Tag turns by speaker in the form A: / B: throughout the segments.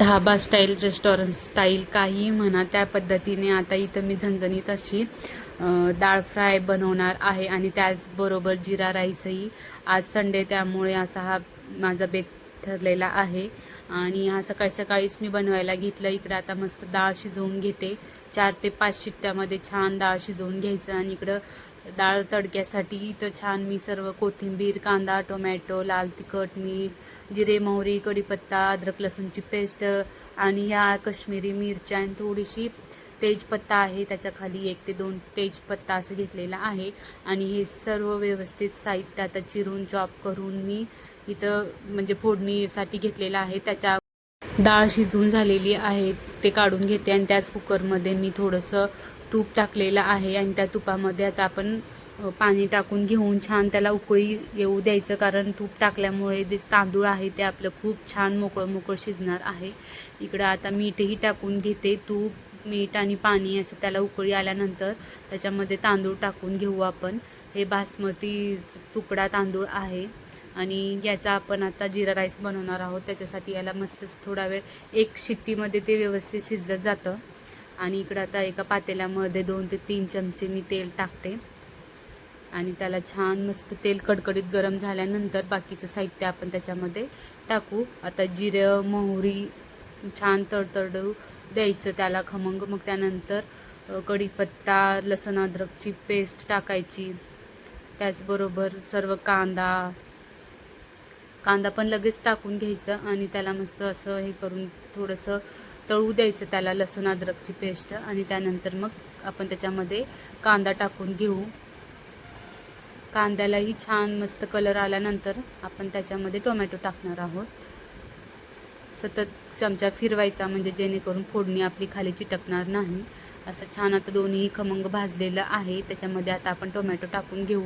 A: Dhaba style restaurant style काही म्हणा त्या पद्धतीने आता इथं मी झणझणीत अशी डाळ फ्राय बनवणार आहे आणि त्याचबरोबर जिरा राईसही. आज संडे त्यामुळे असा हा माझा बेत ठरलेला आहे. आणि हा सकाळी सकाळीच मी बनवायला घेतलं. इकडं आता मस्त डाळ शिजवून घेते. चार ते पाच शिट्ट्यामध्ये छान डाळ शिजवून घ्यायचं आणि इकडं डाळ तडक्यासाठी इथं छान मी सर्व कोथिंबीर कांदा टोमॅटो लाल तिखट मीठ जिरे मोहरी कढीपत्ता अद्रक लसूणची पेस्ट आणि ह्या कश्मीरी मिरच्या आणि थोडीशी तेजपत्ता आहे. त्याच्याखाली एक ते दोन तेजपत्ता असं घेतलेला आहे. आणि हे सर्व व्यवस्थित साहित्य आता चिरून चॉप करून मी इथं म्हणजे फोडणीसाठी घेतलेलं आहे. त्याच्या डाळ शिजून झालेली आहे. ते काढून घेते आणि त्याच कुकरमध्ये मी थोडंसं तूप टाकलेलं आहे आणि त्या तुपामध्ये आता आपण पाणी टाकून घेऊन छान त्याला उकळी येऊ द्यायचं. कारण तूप टाकल्यामुळे जे तांदूळ आहे ते आपलं खूप छान मोकळं मोकळं शिजणार आहे. इकडं आता मीठही टाकून घेते. तूप मीठ आणि पाणी असं त्याला उकळी आल्यानंतर त्याच्यामध्ये तांदूळ टाकून घेऊ आपण. हे बासमती तुकडा तांदूळ आहे आणि याचा आपण आता जिरा राईस बनवणार आहोत. त्याच्यासाठी याला मस्तच थोडा वेळ एक शिट्टीमध्ये ते व्यवस्थित शिजलं जातं. आणि इकडं आता एका पातेल्यामध्ये दोन ते तीन चमचे मी तेल टाकते. आणि त्याला छान मस्त तेल कडकडीत गरम झाल्यानंतर बाकीचं साहित्य आपण त्याच्यामध्ये टाकू. आता जिरं मोहरी छान तडतडू द्यायचं त्याला खमंग. मग त्यानंतर कढीपत्ता लसण अद्रकची पेस्ट टाकायची. त्याचबरोबर सर्व कांदा कांदा पण लगेच टाकून घ्यायचं आणि त्याला मस्त असं हे करून थोडंसं तळू द्यायचं त्याला लसूण अद्रकची पेस्ट आणि त्यानंतर मग आपण त्याच्यामध्ये कांदा टाकून घेऊ. कांद्यालाही छान मस्त कलर आल्यानंतर आपण त्याच्यामध्ये टोमॅटो टाकणार आहोत. सतत चमचा फिरवायचा म्हणजे जेणेकरून फोडणी आपली खाली चिटकणार नाही. असं छान आता दोन्ही खमंग भाजलेलं आहे. त्याच्यामध्ये आता आपण टोमॅटो टाकून घेऊ.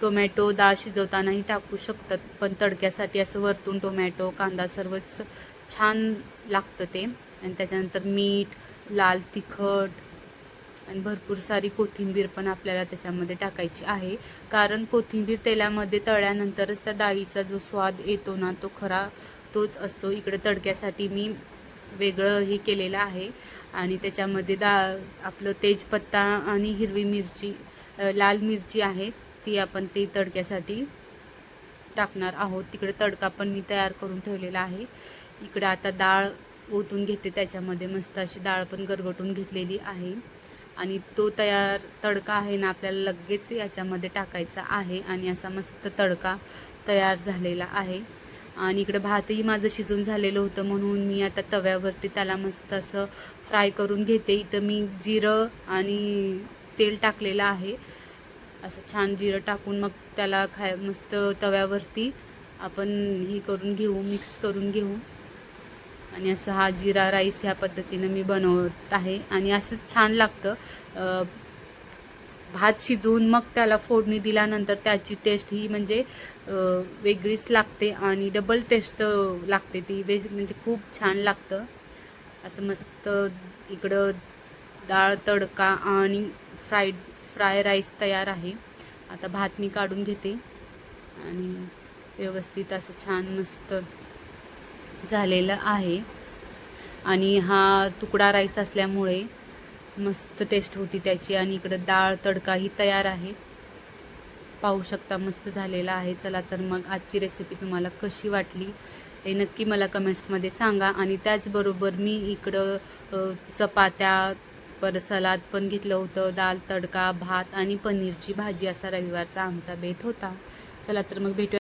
A: टोमॅटो डाळ शिजवतानाही टाकू शकतात पण तडक्यासाठी असं वरतून टोमॅटो कांदा सर्वच छान लागतं ते. आणि त्याच्यानंतर मीठ लाल तिखट आणि भरपूर सारी कोथिंबीर पण आपल्याला त्याच्यामध्ये टाकायची आहे. कारण कोथिंबीर तेलामध्ये तळल्यानंतरच त्या डाळीचा जो स्वाद येतो ना तो खरा तोच असतो. इकडे तडक्यासाठी मी वेगळं हे केलेलं आहे. आणि त्याच्यामध्ये दा आपलं तेजपत्ता आणि हिरवी मिरची लाल मिरची आहे ती आपण ते तडक्यासाठी टाकणार आहोत. तिकडे तडका पण मी तयार करून ठेवलेला आहे. इकडे आता डाळ ओतून घेते त्याच्यामध्ये मस्त अशी डाळ पण गरगटून घेतलेली आहे. आणि तो तयार तडका आहे ना आपल्याला लगेच याच्यामध्ये टाकायचा आहे. आणि असा मस्त तडका तयार झालेला आहे. आणि इकडं भातही माझं शिजून झालेलं होतं म्हणून मी आता तव्यावरती त्याला मस्त असं फ्राय करून घेते. इथं मी जिरं आणि तेल टाकलेलं आहे. असं छान जिरं टाकून मग त्याला खाय मस्त तव्यावरती आपण हे करून घेऊ मिक्स करून घेऊ. आणि असं हा जिरा राईस ह्या पद्धतीनं मी बनवत आहे. आणि असंच छान लागतं. भात शिजवून मग त्याला फोडणी दिल्यानंतर त्याची टेस्ट ही म्हणजे वेगळीच लागते आणि डबल टेस्ट लागते ती. वे म्हणजे खूप छान लागतं. असं मस्त इकडं डाळ तडका आणि फ्राईड फ्राय राईस तयार आहे. आता भात मी काढून घेते. आणि व्यवस्थित असं छान मस्त झालेलं आहे. आणि हा तुकडा राईस असल्यामुळे मस्त टेस्ट होती त्याची. आणि इकडं डाळ तडकाही तयार आहे. पाहू शकता मस्त झालेला आहे. चला तर मग आजची रेसिपी तुम्हाला कशी वाटली हे नक्की मला कमेंट्समध्ये सांगा. आणि त्याचबरोबर मी इकडं चपात्या पर सलाद पण घेतलं होतं. दाल तडका भात आणि पनीरची भाजी असा रविवारचा आमचा बेत होता. चला तर मग भेटू